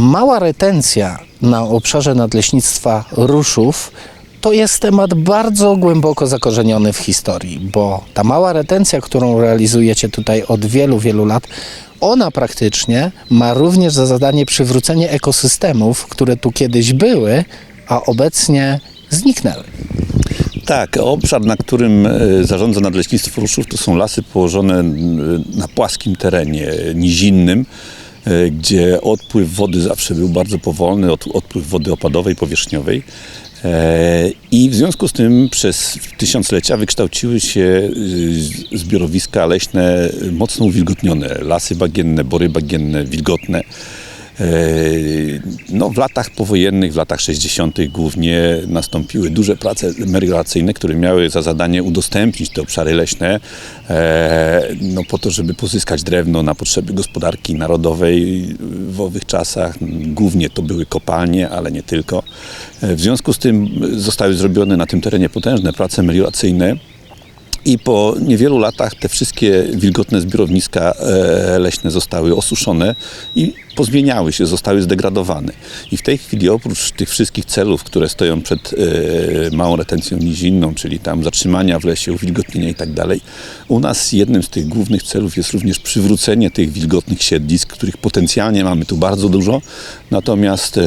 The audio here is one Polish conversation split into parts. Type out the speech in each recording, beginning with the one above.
Mała retencja na obszarze nadleśnictwa ruszów to jest temat bardzo głęboko zakorzeniony w historii, bo ta mała retencja, którą realizujecie tutaj od wielu, wielu lat, ona praktycznie ma również za zadanie przywrócenie ekosystemów, które tu kiedyś były, a obecnie zniknęły. Tak, obszar, na którym e, zarządza Nadleśnictwo Ruszów, to są lasy położone e, na płaskim terenie nizinnym, e, gdzie odpływ wody zawsze był bardzo powolny, od- odpływ wody opadowej, powierzchniowej. E, I w związku z tym przez tysiąclecia wykształciły się e, zbiorowiska leśne mocno uwilgotnione. Lasy bagienne, bory bagienne, wilgotne. E, No, w latach powojennych, w latach 60. głównie nastąpiły duże prace melioracyjne, które miały za zadanie udostępnić te obszary leśne e, no, po to, żeby pozyskać drewno na potrzeby gospodarki narodowej w owych czasach. Głównie to były kopalnie, ale nie tylko. E, W związku z tym zostały zrobione na tym terenie potężne prace melioracyjne. I po niewielu latach te wszystkie wilgotne zbiorowniska leśne zostały osuszone i pozmieniały się, zostały zdegradowane. I w tej chwili oprócz tych wszystkich celów, które stoją przed e, małą retencją nizinną, czyli tam zatrzymania w lesie, uwilgotnienia i tak dalej, u nas jednym z tych głównych celów jest również przywrócenie tych wilgotnych siedlisk, których potencjalnie mamy tu bardzo dużo, natomiast e,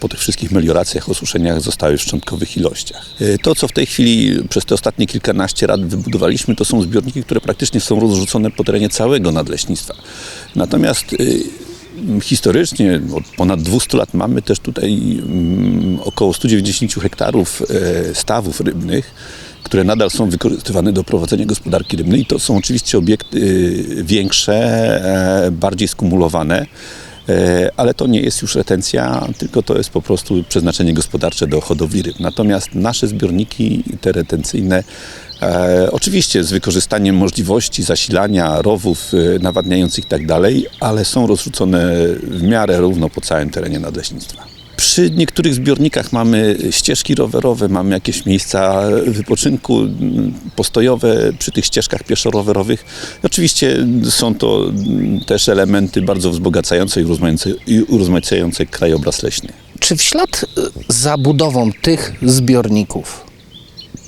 po tych wszystkich melioracjach, osuszeniach zostały w szczątkowych ilościach. E, To, co w tej chwili przez te ostatnie kilkanaście lat wybudowaliśmy, to są zbiorniki, które praktycznie są rozrzucone po terenie całego nadleśnictwa. Natomiast e, Historycznie od ponad 200 lat mamy też tutaj mm, około 190 hektarów e, stawów rybnych, które nadal są wykorzystywane do prowadzenia gospodarki rybnej. To są oczywiście obiekty e, większe, e, bardziej skumulowane. Ale to nie jest już retencja, tylko to jest po prostu przeznaczenie gospodarcze do hodowli ryb. Natomiast nasze zbiorniki, te retencyjne, E, oczywiście z wykorzystaniem możliwości zasilania rowów e, nawadniających i tak ale są rozrzucone w miarę równo po całym terenie nadleśnictwa. Przy niektórych zbiornikach mamy ścieżki rowerowe, mamy jakieś miejsca wypoczynku postojowe przy tych ścieżkach pieszo-rowerowych. Oczywiście są to też elementy bardzo wzbogacające i urozmaicające- krajobraz leśny. Czy w ślad za budową tych zbiorników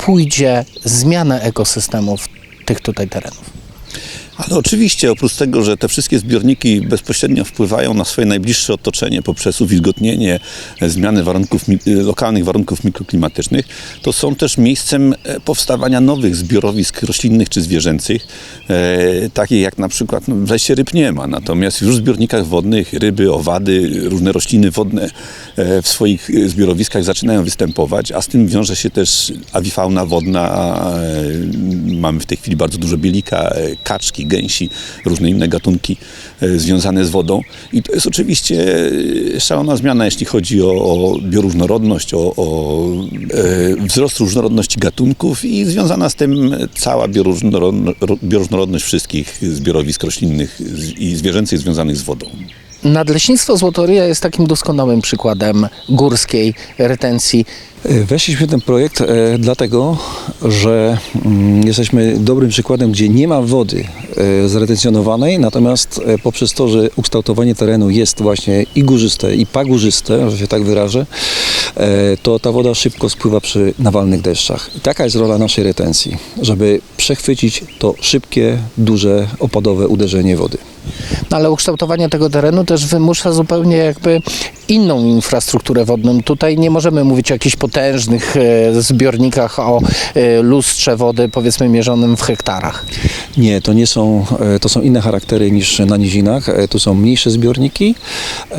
pójdzie zmiana ekosystemów tych tutaj terenów? Ale oczywiście, oprócz tego, że te wszystkie zbiorniki bezpośrednio wpływają na swoje najbliższe otoczenie poprzez uwilgotnienie, e, zmiany warunków, e, lokalnych warunków mikroklimatycznych, to są też miejscem e, powstawania nowych zbiorowisk roślinnych czy zwierzęcych, takich jak na przykład no, w lesie ryb nie ma, natomiast już w zbiornikach wodnych ryby, owady, różne rośliny wodne w swoich zbiorowiskach zaczynają występować, a z tym wiąże się też awifauna wodna. Mamy w tej chwili bardzo dużo bielika, kaczki, gęsi, różne inne gatunki e, związane z wodą. I to jest oczywiście e, szalona zmiana, jeśli chodzi o, o bioróżnorodność, o, o e, wzrost różnorodności gatunków i związana z tym cała bioróżnorodno- ro- bioróżnorodność wszystkich zbiorowisk roślinnych i zwierzęcych związanych z wodą. Nadleśnictwo Złotoryja jest takim doskonałym przykładem górskiej retencji. E, Weszliśmy w ten projekt e, dlatego, że mm, jesteśmy dobrym przykładem, gdzie nie ma wody zretencjonowanej, natomiast e, poprzez to, że ukształtowanie terenu jest właśnie i górzyste, i pagórzyste, że się tak wyrażę, e, to ta woda szybko spływa przy nawalnych deszczach. I taka jest rola naszej retencji, żeby przechwycić to szybkie, duże, opadowe uderzenie wody. No ale ukształtowanie tego terenu też wymusza zupełnie jakby inną infrastrukturę wodną. Tutaj nie możemy mówić o jakichś potężnych e, zbiornikach, o e, lustrze wody, powiedzmy mierzonym w hektarach. Nie, to nie są, e, to są inne charaktery niż na nizinach. E, Tu są mniejsze zbiorniki e,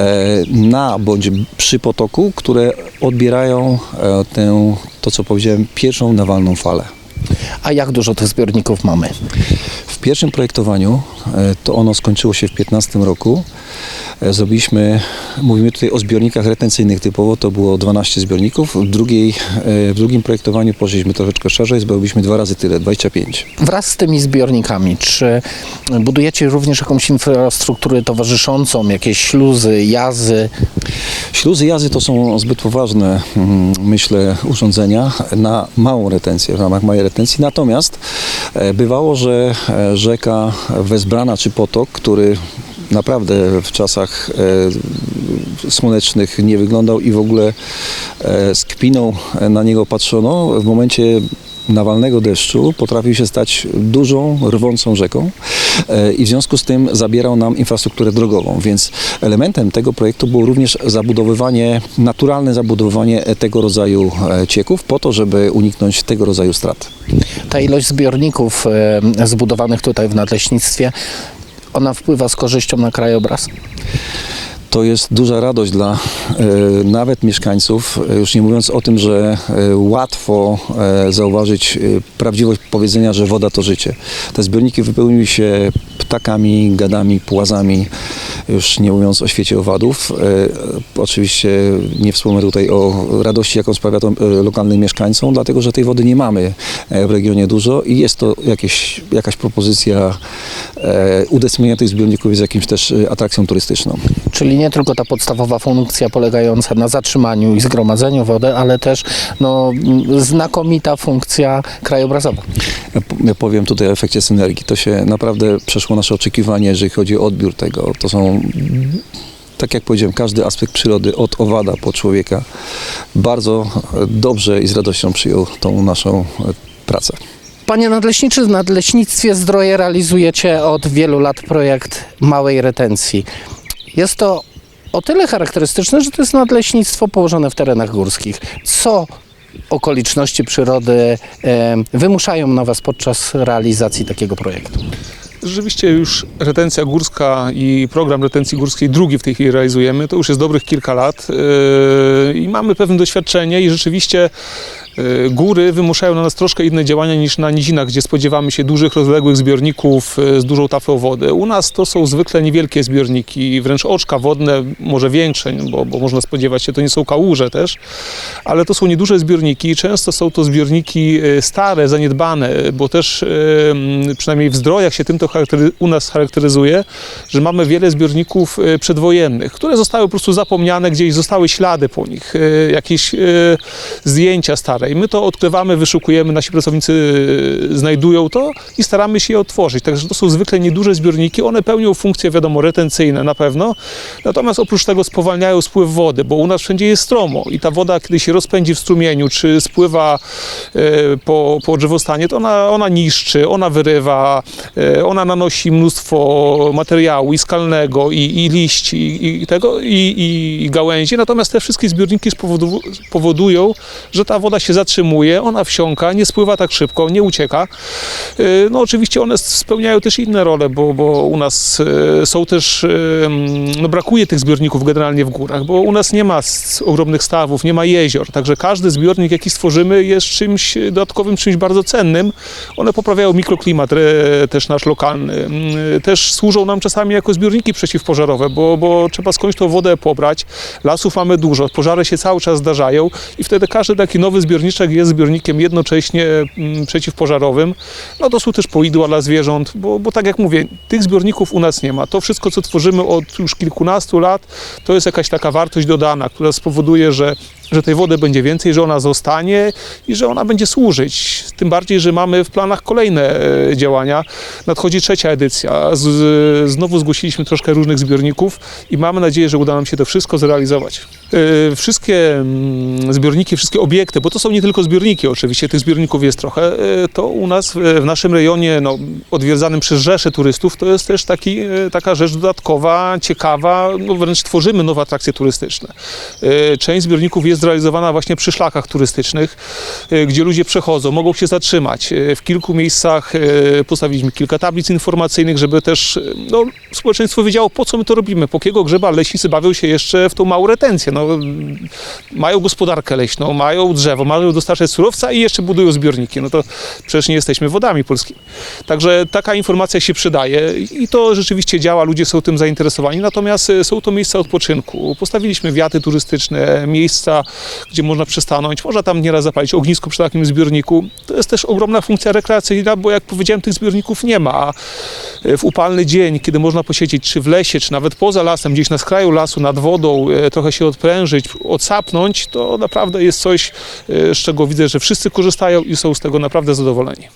na bądź przy potoku, które odbierają e, tę, to co powiedziałem, pierwszą nawalną falę. A jak dużo tych zbiorników mamy? W pierwszym projektowaniu, e, to ono skończyło się w 2015 roku, e, zrobiliśmy, mówimy tutaj o zbiornikach retencyjnych typowo, to było 12 zbiorników. W, drugiej, e, w drugim projektowaniu poszliśmy troszeczkę szerzej, zrobiliśmy dwa razy tyle, 25. Wraz z tymi zbiornikami, czy budujecie również jakąś infrastrukturę towarzyszącą, jakieś śluzy, jazy? Śluzy jazy to są zbyt poważne, mm, myślę, urządzenia na małą retencję, w ramach małej retencji. Natomiast bywało, że rzeka Wezbrana czy potok, który naprawdę w czasach e, słonecznych nie wyglądał i w ogóle e, z kpiną na niego patrzono. W momencie nawalnego deszczu potrafił się stać dużą, rwącą rzeką e, i w związku z tym zabierał nam infrastrukturę drogową, więc elementem tego projektu było również zabudowywanie, naturalne zabudowywanie tego rodzaju cieków po to, żeby uniknąć tego rodzaju strat. Ta ilość zbiorników e, zbudowanych tutaj w nadleśnictwie, ona wpływa z korzyścią na krajobraz? To jest duża radość dla e, nawet mieszkańców, e, już nie mówiąc o tym, że e, łatwo e, zauważyć e, prawdziwość powiedzenia, że woda to życie. Te zbiorniki wypełniły się ptakami, gadami, płazami, już nie mówiąc o świecie owadów. E, oczywiście nie wspomnę tutaj o radości, jaką sprawia to e, lokalnym mieszkańcom, dlatego że tej wody nie mamy e, w regionie dużo i jest to jakieś, jakaś propozycja udostępnienia tych zbiorników jest jakimś też atrakcją turystyczną. Czyli nie tylko ta podstawowa funkcja polegająca na zatrzymaniu i zgromadzeniu wody, ale też no, znakomita funkcja krajobrazowa. Ja powiem tutaj o efekcie synergii. To się naprawdę przeszło nasze oczekiwanie, jeżeli chodzi o odbiór tego. To są, tak jak powiedziałem, każdy aspekt przyrody, od owada po człowieka, bardzo dobrze i z radością przyjął tą naszą e, pracę. Panie nadleśniczy, w Nadleśnictwie Zdroje realizujecie od wielu lat projekt małej retencji. Jest to o tyle charakterystyczne, że to jest nadleśnictwo położone w terenach górskich. Co okoliczności przyrody wymuszają na Was podczas realizacji takiego projektu? Rzeczywiście już retencja górska i program retencji górskiej drugi w tej chwili realizujemy. To już jest dobrych kilka lat yy, i mamy pewne doświadczenie i rzeczywiście góry wymuszają na nas troszkę inne działania niż na nizinach, gdzie spodziewamy się dużych, rozległych zbiorników yy, z dużą taflą wody. U nas to są zwykle niewielkie zbiorniki, wręcz oczka wodne, może większe, bo, bo można spodziewać się, to nie są kałuże też, ale to są nieduże zbiorniki często są to zbiorniki e, stare, zaniedbane, bo też e, m, przynajmniej w zdrojach się tym to u nas charakteryzuje, że mamy wiele zbiorników przedwojennych, które zostały po prostu zapomniane, gdzieś zostały ślady po nich, jakieś zdjęcia stare i my to odkrywamy, wyszukujemy, nasi pracownicy e, znajdują to i staramy się je otworzyć. Także to są zwykle nieduże zbiorniki, one pełnią funkcje, wiadomo, retencyjne na pewno, natomiast oprócz tego spowalniają spływ wody, bo u nas wszędzie jest stromo i ta woda, kiedy się rozpędzi w strumieniu, czy spływa e, po, po drzewostanie, to ona, ona niszczy, ona wyrywa, e, ona nanosi mnóstwo materiału i skalnego, i, i liści, i, tego, i, i, gałęzi, natomiast te wszystkie zbiorniki spowodu, powodują, że ta woda się zatrzymuje, ona wsiąka, nie spływa tak szybko, nie ucieka. E, No oczywiście one spełniają też inne role, bo, bo u nas e, są też, no brakuje tych zbiorników generalnie w górach, bo u nas nie ma ogromnych stawów, nie ma jezior, także każdy zbiornik, jaki stworzymy jest czymś dodatkowym, czymś bardzo cennym. One poprawiają mikroklimat też nasz lokalny. Też służą nam czasami jako zbiorniki przeciwpożarowe, bo, bo trzeba skądś tą wodę pobrać. Lasów mamy dużo, pożary się cały czas zdarzają i wtedy każdy taki nowy zbiorniczek jest zbiornikiem jednocześnie mm, przeciwpożarowym. No to są też poidła dla zwierząt, bo, bo tak jak mówię, tych zbiorników u nas nie ma. To wszystko, co tworzymy od już kilkunastu lat, to jest jakaś taka wartość dodana, która spowoduje, że że tej wody będzie więcej, że ona zostanie i że ona będzie służyć. Tym bardziej, że mamy w planach kolejne e, działania. Nadchodzi trzecia edycja. Z, znowu zgłosiliśmy troszkę różnych zbiorników i mamy nadzieję, że uda nam się to wszystko zrealizować. E, Wszystkie mm, zbiorniki, wszystkie obiekty, bo to są nie tylko zbiorniki oczywiście, tych zbiorników jest trochę, e, to u nas w, naszym rejonie no, odwiedzanym przez rzesze turystów to jest też taki, e, taka rzecz dodatkowa, ciekawa, no wręcz tworzymy nowe atrakcje turystyczne. E, Część zbiorników jest zrealizowana właśnie przy szlakach turystycznych, e, gdzie ludzie przechodzą, mogą się zatrzymać. E, W kilku miejscach e, postawiliśmy kilka tablic informacyjnych, żeby też no, społeczeństwo wiedziało, po co my to robimy, po jakiego grzyba leśnicy bawią się jeszcze w tą małą retencję. No, mają gospodarkę leśną, mają drzewo, mają dostarczać surowca i jeszcze budują zbiorniki. No to przecież nie jesteśmy wodami polskimi. Także taka informacja się przydaje i to rzeczywiście działa, ludzie są tym zainteresowani. Natomiast są to miejsca odpoczynku. Postawiliśmy wiaty turystyczne, miejsca, gdzie można przystanąć, można tam nieraz zapalić ognisko przy takim zbiorniku. To jest też ogromna funkcja rekreacyjna, bo jak powiedziałem, tych zbiorników nie ma. A e, w upalny dzień, kiedy można posiedzieć czy w lesie, czy nawet poza lasem, gdzieś na skraju lasu, nad wodą, e, trochę się odprężyć, odsapnąć, to naprawdę jest coś, e, z czego widzę, że wszyscy korzystają i są z tego naprawdę zadowoleni.